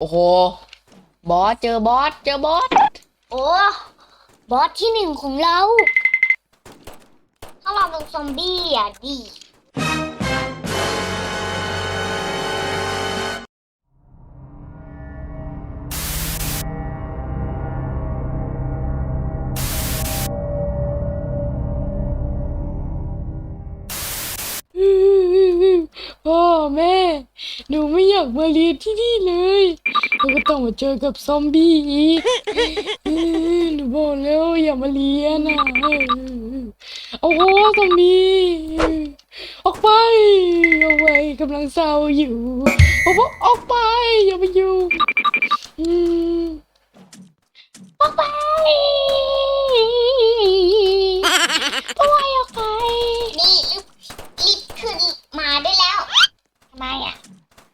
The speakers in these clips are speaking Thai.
โอ้โห บอสเจอบอสเจอบอสโอ้ บอสที่หนึ่งของเรา ถ้าเราเป็นซอมบี้อะดี พ่อแม่ หนูไม่อยากมาเรียนที่นี่เลย แล้วก็ต้องมาเจอกับซอมบี้อีกหนูบอกแล้วอย่ามาเลียนอะโอ้โหซอมบี้ออกไปออกไปกำลังเศร้าอยู่โอ้โหออกไปอย่ามาอยู่ออกไปโอ้ยออกไป นี่รีบรีบขึ้นมาได้แล้ว ทำไมอะ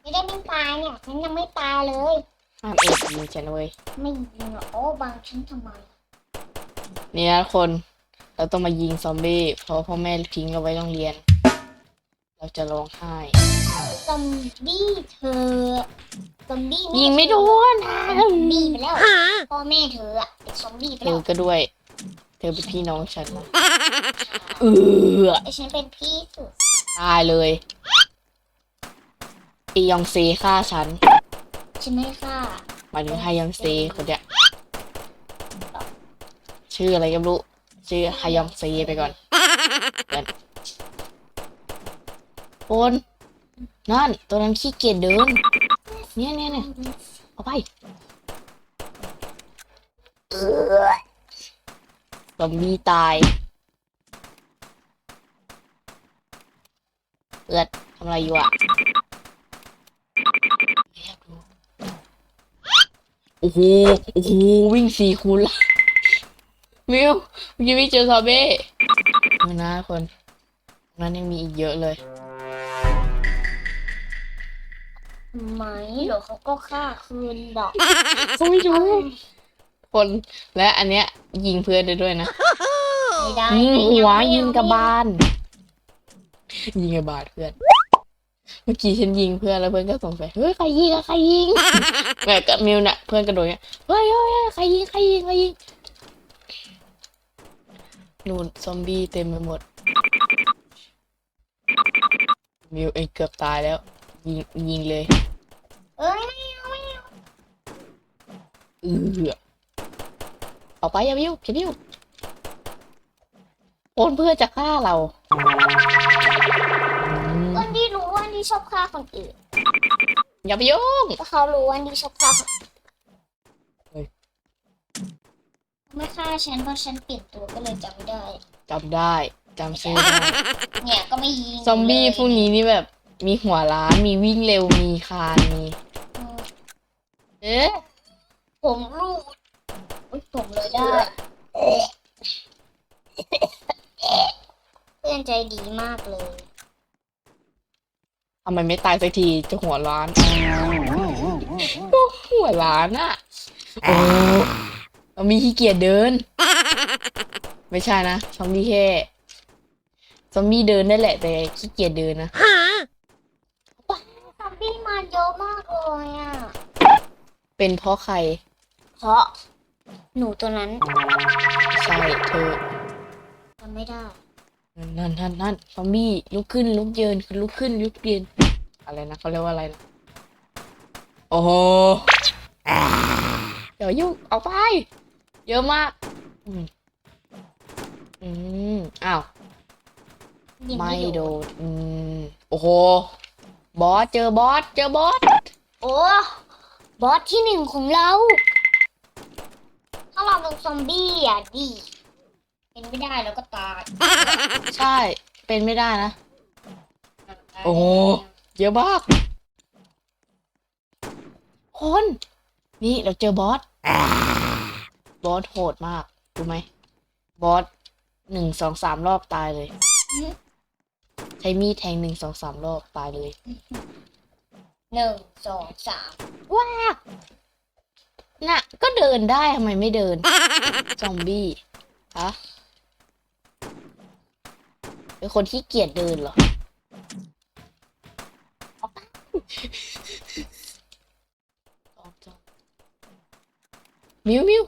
ไม่ได้ไม่ตายเนี่ยฉันยังไม่ตายเลย ห้ามเอกยิง ฉันเว้ยไม่ยิงหรอกโอ้บางฉันทำไมนี่นะคน เราต้องมายิงซอมบี้เพราะพ่อแม่ทิ้งเราไว้โรงเรียน เราจะร้องไห้ซอมบี้เธอซอมบี้ยิงไม่โดนเป็นซอมบี้ไปแล้วพ่อแม่เธออะเป็นซอมบี้ไปเธแล้อวก็ด้วย เธอเป็นพี่น้องฉันนะเออไอ้ฉันเป็นพี่สุดตายเลยอียองเซฆ่าฉัน ฉันไม่ฆ่า หมายถึงไฮยองเซคนเนี้ยชื่ออะไรก็ไม่รู้ ชื่อไฮยองเซไปก่อนเพื่อนคนนั่น ตัวนั้นขี้เกียจเดิน เนี่ยเนี่ยเนี่ยเอาไปซอมบี้ตายเอือดทำอะไรอยู่อะ โอ้โห โอ้โห วิ่งสี่คูณละมิวเมื่อกี้ไม่เจอซอมบี้ดูนะคนนั้นยังมีอีกเยอะเลยทำไมเดี๋ยวเขาก็ฆ่าคืนดอกเขาไม่รู้คนและอันเนี้ย ยิงเพื่อนได้ด้วยนะไม่ได้ยิงหัวไม่ยิงกระไม่บาลยิงกระบาลเพื่อน เมื่อกี้ฉันยิงเพื่อนแล้วเพื่อนก็สงสัยเฮ้ยใครยิงอะใครยิงแม่กับมิวน่ะเพื่อนกระโดดเงี้ยเฮ้ยเฮ้ยเฮ้ยใครยิงใครยิงใครยิงนู่นซอมบี้เต็มไปหมดมิวเองเกือบตายแล้ว ยิงยิงเลยเอ้ยไม่เอาไม่เอาเออออกไปอย่ามิวอย่ามิวโอนเพื่อจะฆ่าเรา ชอบฆ่าคนอื่นอย่าไปยุ่งก็เขารู้ว่าวันนี้ชอบฆ่าคนอื่นเฮ้ยไม่ฆ่าฉันเพราะฉันเปลี่ยนตัวก็เลยจำไม่ได้จำได้จำชื่อได้เนี่ยก็ไม่ยิงซอมบี้เลยพวกนี้นี่แบบ มีหัวล้านมีวิ่งเร็วมีคานมีอืมเอ๊ะผมรูดอุ๊ยผมเลยได้ เพื่อนใจดีมากเลย ทำไมไม่ตายสักทีจะหัวล้านก็หัวล้านอะโอ้ซอมบี้ขี้เกียจเดิน ไม่ใช่นะซอมบี้แค่ซอมบี้เดินได้แหละ แต่ขี้เกียจเดินนะซอมบี้มาเยอะมากเลยอะ เป็นเพราะใคร เพราะ หนูตัวนั้น ใช่เธอจำไม่ได้ นั่นนั่นนั่นซอมบี้ลุกขึ้นลุกยืนคือลุกขึ้นลุกเยืนอะไรนะเขาเรียกว่าอะไรนะโอ้โหเดี๋ยวยุ่งออกไป เยอะมาก อืมอืมอ้าวไม่โดนนอืมโอ้โหบอสเจอบอสเจอบอสโอ้บอสที่หนึ่งของเรา ถ้าเราเป็นซอมบี้อะดี เป็นไม่ได้แล้วก็ตายใช่ เป็นไม่ได้นะ โอ้โห เยอะมากคน นี่เราเจอบอส บอสโหดมากรู้ไหม บอสหนึ่งสองสามรอบตายเลย ใช้มีดแทงหนึ่งสองสามรอบตายเลยหนึ่งสองสามว้าน่ะ ก็เดินได้ทำไมไม่เดิน ซอมบี้ฮะ เป็นคนที่เกียจเดินเหรอออกไปมิวมิว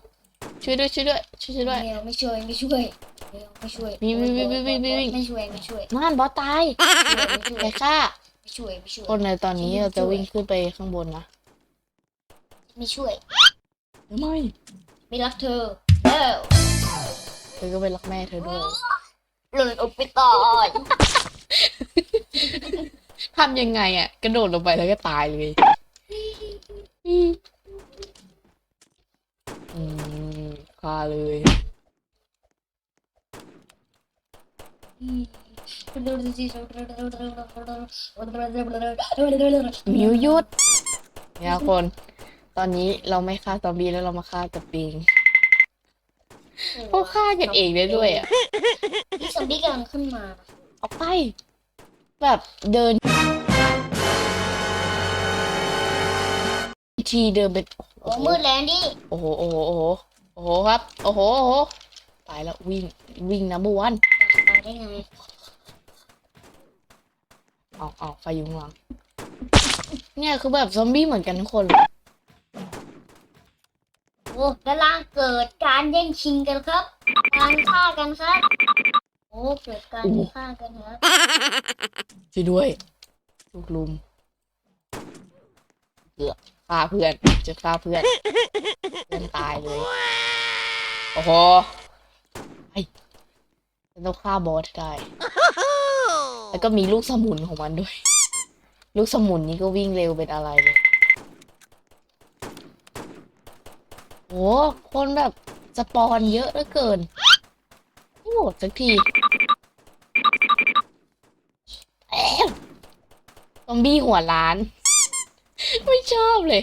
ช่วยด้วยช่วยด้วยช่วยช่วยด้วยเมลไม่ช่วยไม่ช่วยเมลไม่ช่วยมีมีมีมีมีมีไม่ช่วยไม่ช่วยนั่นบอสตายไม่ช่วยใครฆ่าไม่ช่วยไม่ช่วยคนในตอนนี้เราจะวิ่งขึ้นไปข้างบนนะไม่ช่วยไม่ไม่รักเธอแล้วเธอก็ไปรักแม่เธอด้วย หล่นออกไปต่อยทำยังไงอะ กระโดดลงไปแล้วก็ตายเลยอืมอืมฆ่าเลยมิวหยุดเนี่ยคน ตอนนี้เราไม่ฆ่าซอมบี้แล้วเรามาฆ่ากับปิง เขาฆ่ากันเองได้ด้วยอะนี่ซอมบี้กำลังขึ้นมาออกไป แบบเดิน ทีเดินเป็นโอ้มืดแล้วดิโอ้โหโอ้โหโอ้โหโอ้โหครับ โอ้โหโอ้โหตายแล้ววิ่งวิ่งนะบวันตายได้ไงเอาเอาไฟอยุงหลังเนี่ยคือแบบซอมบี้เหมือนกันทุกคน โอ้ด้านล่างเกิดการแย่งชิงกันครับ การฆ่ากันครับ โอ้เกิดการฆ่ากันครับช่วยด้วยลูกลุมเกือบฆ่าเพื่อนจะฆ่าเพื่อนเพื่อนตายเลยโอ้โหไอ้ฉันต้องฆ่าบอสให้ได้แล้วก็มีลูกสมุนของมันด้วย ลูกสมุนนี่ก็วิ่งเร็วเป็นอะไรเลย หคนแบบสปอนเยอะเหลือเกิน ไม่หมดสักทีซอมบี้หัวล้าน ไม่ชอบเลย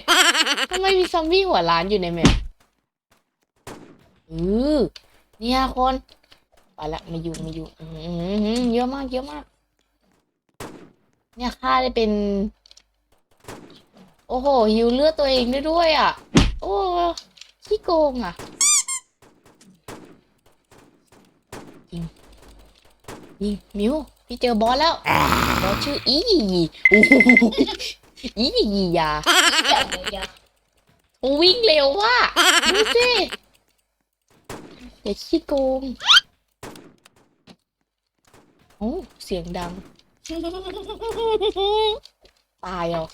ทำไมมีซอมบี้หัวล้านอยู่ในแมปอือเนี่ยคนไปละไม่อยู่ไม่อยู่อือเยอะมากเยอะมาก เนี่ยค่าได้เป็น โอ้โหฮิวเลือดตัวเองได้ด้วยอะ โอ้ ขี้โกงอะจริงจริง มิว พี่เจอบอสแล้ว บอสชื่ออียียีโอ้โหอียียียาเดี๋ยวเดี๋ยวเดี๋ยวโอ้วิ่งเร็วว่ะดูสิอย่าขี้โกง โอ้ เสียงดัง ตายเหรอ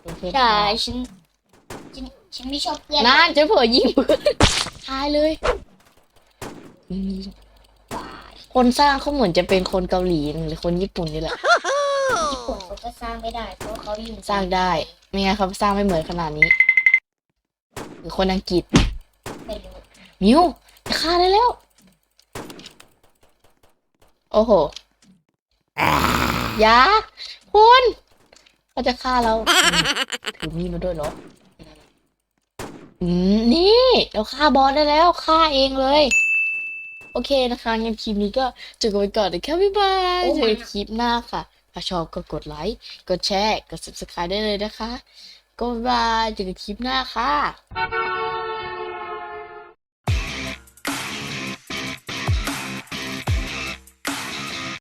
โดนเพื่อนใช่ตายฉัน ฉันฉันไม่ชอบเพื่อนนั่นจะเผลอยิงเพื่อนตายเลยอืมคนสร้างเขาเหมือนจะเป็นคนเกาหลีหรือคนญี่ปุ่นนี่แหละ ญี่ปุ่นเขาก็สร้างไม่ได้เพราะเขาอยู่สร้างได้ ไม่งั้นเขาสร้างไม่เหมือนขนาดนี้ หรือคนอังกฤษ ไม่รู้มิวจะฆ่าได้แล้ว โอ้โหอยาคุณเขาจะฆ่าเราอืมถือมีดมาด้วยเหรอ อืมนี่เราฆ่าบอสได้แล้วฆ่าเองเลย โอเคนะคะงั้นคลิปนี้ก็จบกันไปก่อนนะคะบ๊ายบายเจอกันคลิปหน้าค่ะ ถ้าชอบก็กดไลค์กดแชร์กด subscribe ได้เลยนะคะ ก็บ๊ายบายเจอกันคลิปหน้าค่ะ